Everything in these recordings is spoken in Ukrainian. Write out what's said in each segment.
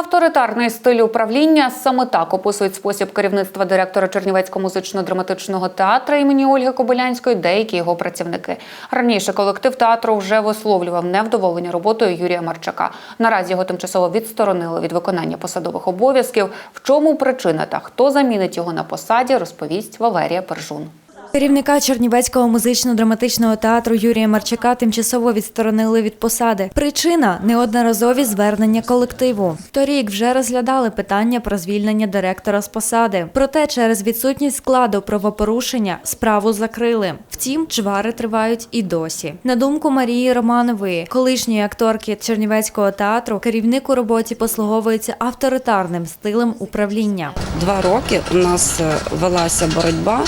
Авторитарний стиль управління саме так описують спосіб керівництва директора Чернівецького музично-драматичного театру імені Ольги Кобилянської, деякі його працівники. Раніше колектив театру вже висловлював невдоволення роботою Юрія Марчака. Наразі його тимчасово відсторонили від виконання посадових обов'язків. В чому причина та хто замінить його на посаді, розповість Валерія Пержун. Керівника Чернівецького музично-драматичного театру Юрія Марчака тимчасово відсторонили від посади. Причина неодноразові звернення колективу. Торік вже розглядали питання про звільнення директора з посади. Проте через відсутність складу правопорушення справу закрили. Втім, чвари тривають і досі. На думку Марії Романової, колишньої акторки Чернівецького театру, керівник у роботі послуговується авторитарним стилем управління. Два роки у нас е, велася боротьба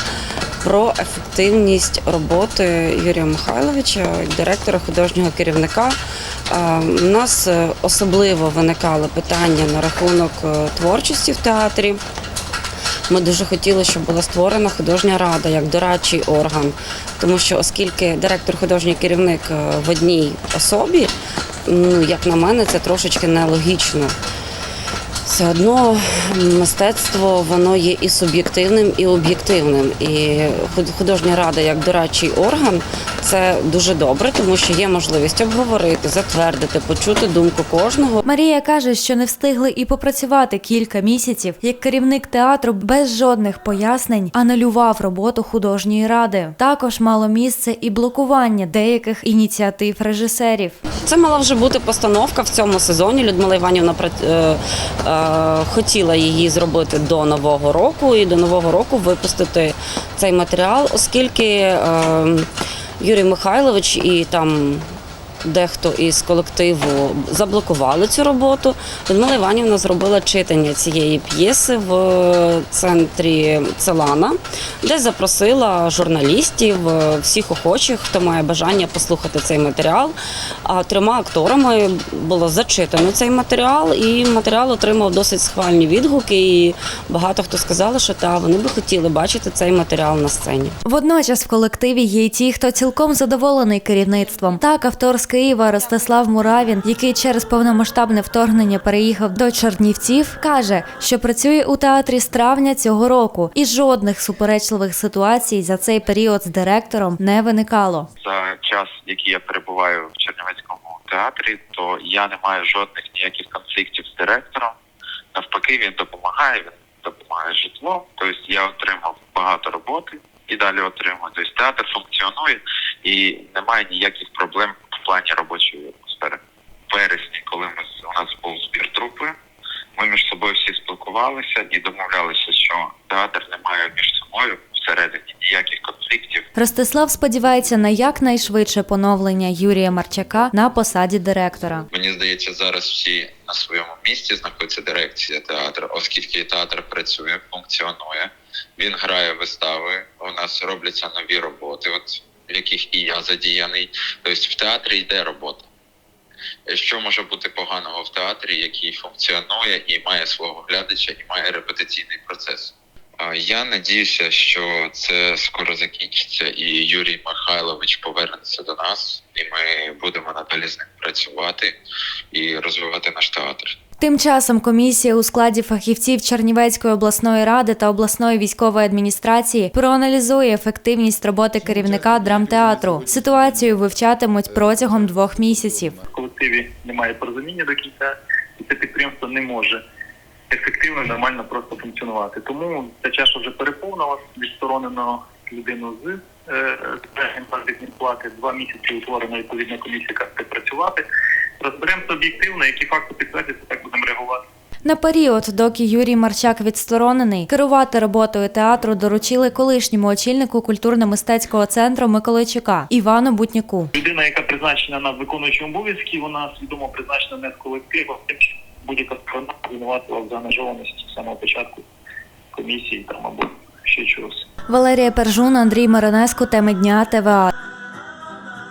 про ефективність роботи Юрія Михайловича, директора художнього керівника. Е, У нас е, особливо виникали питання на рахунок е, творчості в театрі. Ми дуже хотіли, щоб була створена художня рада як дорадчий орган, тому що оскільки директор художній керівник в одній особі, ну як на мене, це трошечки нелогічно. Все одно мистецтво воно є і суб'єктивним, і об'єктивним. І худ- художня рада як дорадчий орган це дуже добре, тому що є можливість обговорити, затвердити, почути думку кожного. Марія каже, що не встигли і попрацювати кілька місяців, як керівник театру без жодних пояснень анулював роботу художньої ради. Також мало місце і блокування деяких ініціатив режисерів. Це мала вже бути постановка в цьому сезоні. Людмила Іванівна е, е, хотіла її зробити до нового року і до нового року випустити цей матеріал, оскільки е, Юрій Михайлович і там. Дехто із колективу заблокували цю роботу. Людмила Іванівна зробила читання цієї п'єси в центрі Целана, де запросила журналістів, е, всіх охочих, хто має бажання послухати цей матеріал. А трьома акторами було зачитано цей матеріал, і матеріал отримав досить схвальні відгуки. І багато хто сказали, що та вони би хотіли бачити цей матеріал на сцені. Водночас в колективі є й ті, хто цілком задоволений керівництвом. Так, автор з Києва Ростислав Муравін, який через повномасштабне вторгнення переїхав до Чернівців, каже, що працює у театрі з травня цього року, і жодних суперечливих ситуацій за цей період з директором не виникало. за час, який я перебуваю в Чернівецькому театрі, то я не маю жодних ніяких конфліктів з директором. Навпаки, він допомагає, він допомагає житлом. Тобто я отримав багато роботи і далі отримую. Тобто театр функціонує і немає ніяких проблем в плані робочої атмосфери. В вересні, коли ми у нас був збір трупи, ми між собою всі спілкувалися і домовлялися, що театр не має між собою всередині ніяких конфліктів. Ростислав сподівається на якнайшвидше поновлення Юрія Марчака на посаді директора. Мені здається, зараз всі на своєму місці знаходиться дирекція театру, оскільки театр працює, функціонує. Він грає вистави. У нас робляться нові роботи, от в яких і я задіяний. Тобто в театрі йде робота. Що може бути поганого в театрі, який функціонує і має свого глядача, і має репетиційний процес? Я надіюся, що це скоро закінчиться, і Юрій Михайлович повернеться до нас, і ми будемо надалі з ним працювати і розвивати наш театр. Тим часом комісія у складі фахівців Чернівецької обласної ради та обласної військової адміністрації проаналізує ефективність роботи керівника драмтеатру. Ситуацію вивчатимуть протягом двох місяців. в колективі немає порозуміння до кінця, і це підприємство не може ефективно, нормально просто функціонувати. Тому ця чаша вже переповнилась, відсторонено людину з е, плати. Два місяці утворена відповідна комісія, яка працювати. Розберемося об'єктивно, які факти реагувати. На період, доки Юрій Марчак відсторонений, керувати роботою театру доручили колишньому очільнику культурно-мистецького центру Миколайчука Івану Бутняку. Людина, яка призначена на виконуючі обов'язки, вона свідомо призначена не з колективом, тим, будь-яка сторона звинуватила в заангажованості з самого початку комісії там або ще чогось. Валерія Пержун, Андрій Маронеско, теми дня ТВА.